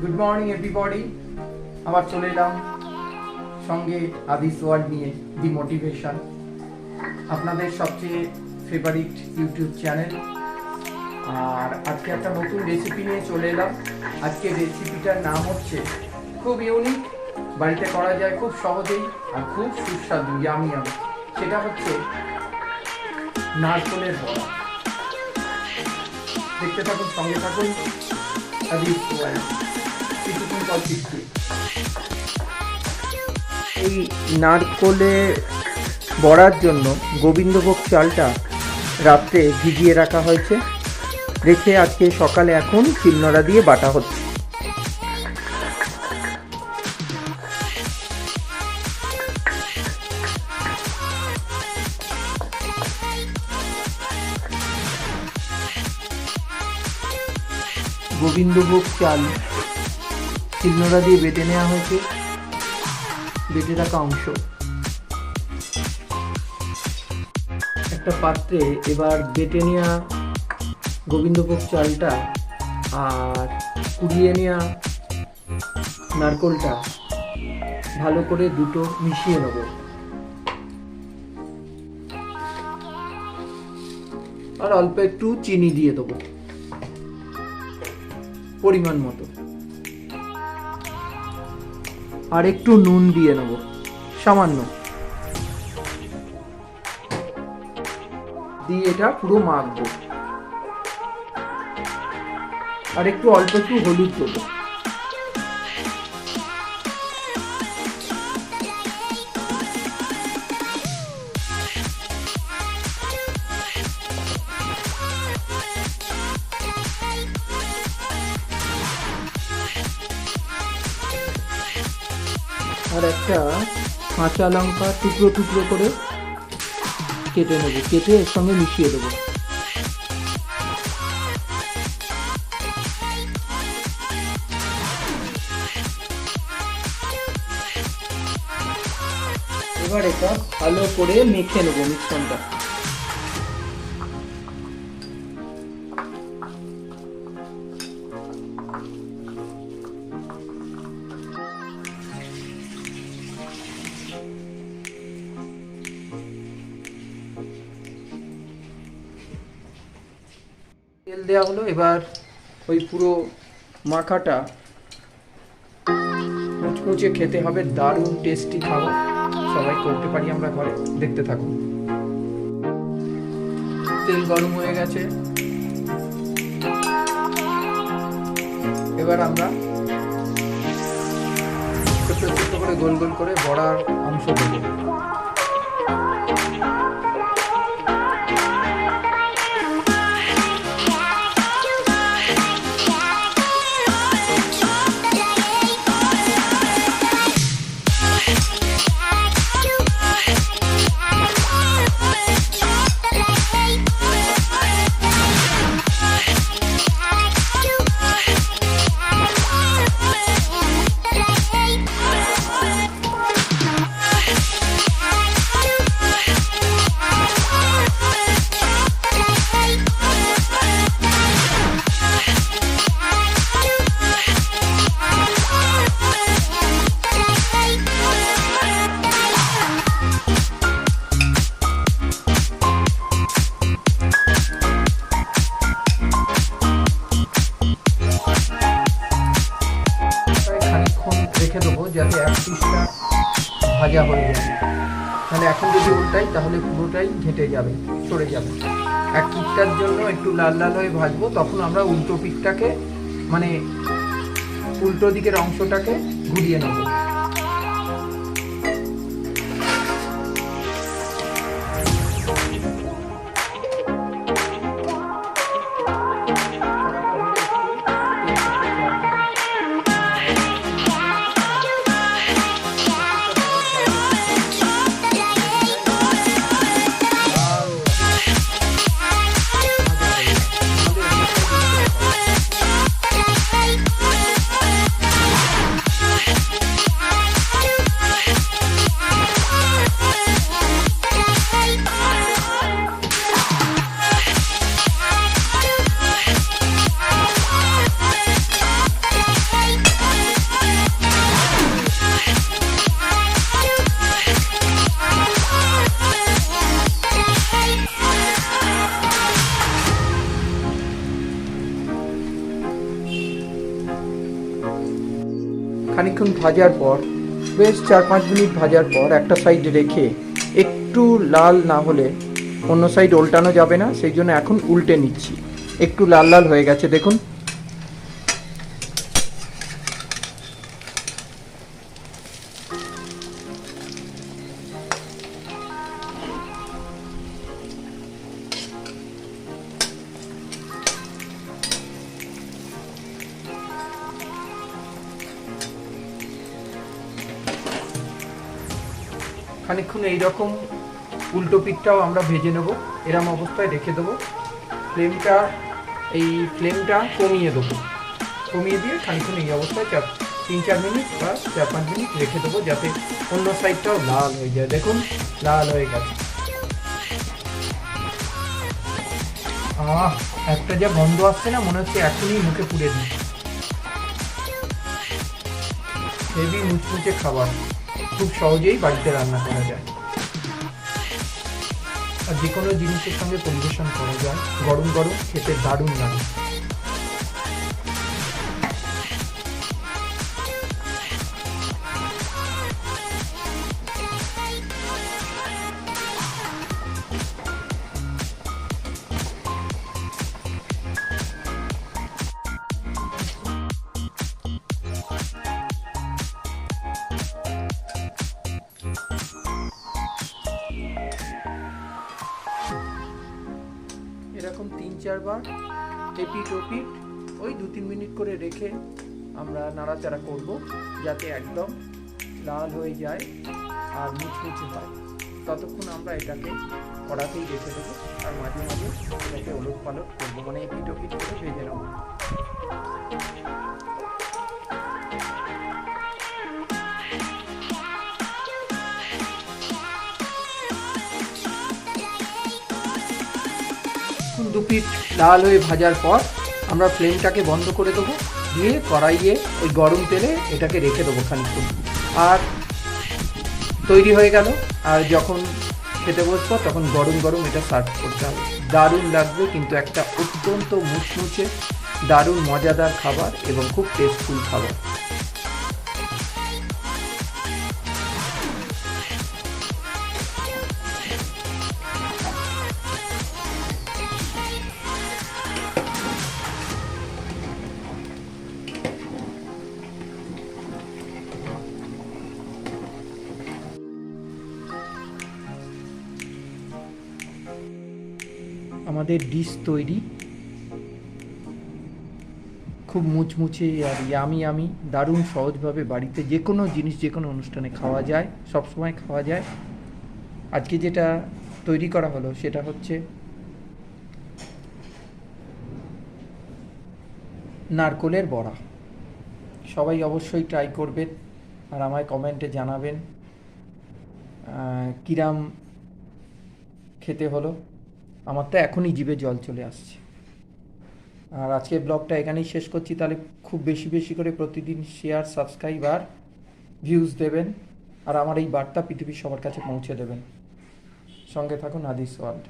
Good morning everybody আবার চলে এলাম সঙ্গে আদিস ওয়ার্ল্ড নিয়ে দি মোটিভেশন আপনাদের সবচেয়ে ফেভারিট ইউটিউব চ্যানেল আর আজকে একটা নতুন রেসিপি নিয়ে চলে এলাম। আজকে রেসিপিটার নাম হচ্ছে খুব ইউনিক বাড়িতে করা যায় খুব সহজেই আর খুব সুস্বাদু ইয়ামি ইয়ামি সেটা হচ্ছে নারকলের বড়া। দেখতে থাকুন, সঙ্গে থাকুন আদিস ওয়ার্ল্ড এই নারকলে বড়ার জন্য গোবিন্দভোগ চালটা রাত্রে ভিজিয়ে রাখা হয়েছে। রেখে আজকে সকালে এখন চিলনোড়া দিয়ে বাটা হচ্ছে। গোবিন্দভোগ চাল চিলনোড়া দিয়ে বেটে নেওয়া হয়েছে। বেটে রাখা অংশ। একটা পাত্রে এবার বেটে নেওয়া গোবিন্দভোগ চালটা আর কুড়িয়ে নেওয়া নারকলটা ভালো করে দুটো মিশিয়ে নেব। আর অল্প একটু চিনি দিয়ে দেবো। পরিমাণ মতো। আর একটু নুন দিয়ে নেব। সামান্য। দিয়ে এটা পুরো মাখবো। আর একটু অল্প একটু হলুদ দেবো। আর একটা কাঁচা লঙ্কা টুকরো টুকরো করে কেটে নেব। কেটে এর সঙ্গে মিশিয়ে দেবো। এবার এটা ভালো করে মেখে নেব মিশ্রণটা। দেওয়া হলো। এবার ওই পুরো মাখাটা মুচমুচে খেতে হবে, দারুণ টেস্টি খাবার সবাই করতে পারি আমরা ঘরে। দেখতে থাকুন। তেল গরম হয়ে গেছে। এবার আমরা ছোট্ট ছোট্ট করে গোল গোল করে বড়ার অংশ দেবো। ভাজা হয়ে যাবে তাহলে এখন যদি উল্টাই, তাহলে পুরোটাই ঘেটে যাবে, সরে যাবে। এক পিকটার জন্য একটু লাল লাল হয়ে ভাজবো, তখন আমরা উল্টো পিকটাকে মানে উল্টো দিকের অংশটাকে ঘুরিয়ে নেব। খানিকক্ষণ ভাজার পর, বেশ চার পাঁচ মিনিট ভাজার পর একটা সাইড রেখে একটু লাল না হলে অন্য সাইড উল্টানো যাবে না, সেই জন্য এখন উল্টে নিচ্ছি। একটু লাল লাল হয়ে গেছে, দেখুন। খানিকক্ষণ এইরকম উল্টো পিঠটাও আমরা ভেজে নেব, এরম অবস্থায় রেখে দেবো। ফ্লেমটা, এই ফ্লেমটা কমিয়ে দেবো। কমিয়ে দিয়ে খানিকক্ষণ এই অবস্থায় চার, তিন, চার মিনিট বা চার, পাঁচ মিনিট রেখে দেবো যাতে অন্য সাইডটাও লাল হয়ে যায়। দেখুন, লাল হয়ে গেছে। একটা যা গন্ধ আসছে না, মনে হচ্ছে এখনই মুখে পুড়ে দিই। হেভি মুচমুচে খাবার। খুব সহজেই বাড়িতে রান্না করা যায়। আর যে কোনো জিনিসের সঙ্গে পরিবেশন করা যায়, গরম গরম, খেতে দারুণ লাগে। চারবার এপি টপি ওই দু তিন মিনিট করে রেখে আমরা নাড়াচাড়া করব যাতে একদম লাল হয়ে যায় আর মুচমুচে হয়। ততক্ষণ আমরা এটাকে কড়াতেই রেখে দেবো আর মাঝে মাঝে এটাকে ওলট পালট করব মানে এপি ওপিট করে ভেজে নেব দু পিঠ লাল হয়ে ভাজার পর আমরা ফ্লেমটাকে বন্ধ করে দেবো। দিয়ে কড়াইয়ে ওই গরম তেলে এটাকে রেখে দেবো খানিকক্ষণ। আর তৈরি হয়ে গেল। আর যখন খেতে বসবো, তখন গরম গরম এটা সার্ভ করতে হবে। দারুণ লাগবে, কিন্তু একটা অত্যন্ত মুচমুচে, দারুণ মজাদার খাবার এবং খুব টেস্টফুল খাবার। আমাদের ডিশ তৈরি। খুব মুচমুচে আর ইয়ামি আমি দারুণ সহজভাবে বাড়িতে যে কোনো জিনিস যে কোনো অনুষ্ঠানে খাওয়া যায়, সবসময় খাওয়া যায়। আজকে যেটা তৈরি করা হলো সেটা হচ্ছে নারকোলের বড়া। সবাই অবশ্যই ট্রাই করবেন আর আমায় কমেন্টে জানাবেন কিরাম খেতে হলো। আমার তো এখনই জীবে জল চলে আসছে। আর আজকে ব্লগটা এখানেই শেষ করছি। তাহলে খুব বেশি বেশি করে প্রতিদিন শেয়ার সাবস্ক্রাইব আর ভিউজ দেবেন। আর আমার এই বার্তা পৃথিবীর সবার কাছে পৌঁছে দেবেন। সঙ্গে থাকুন আদিস ওয়ার্ল্ড।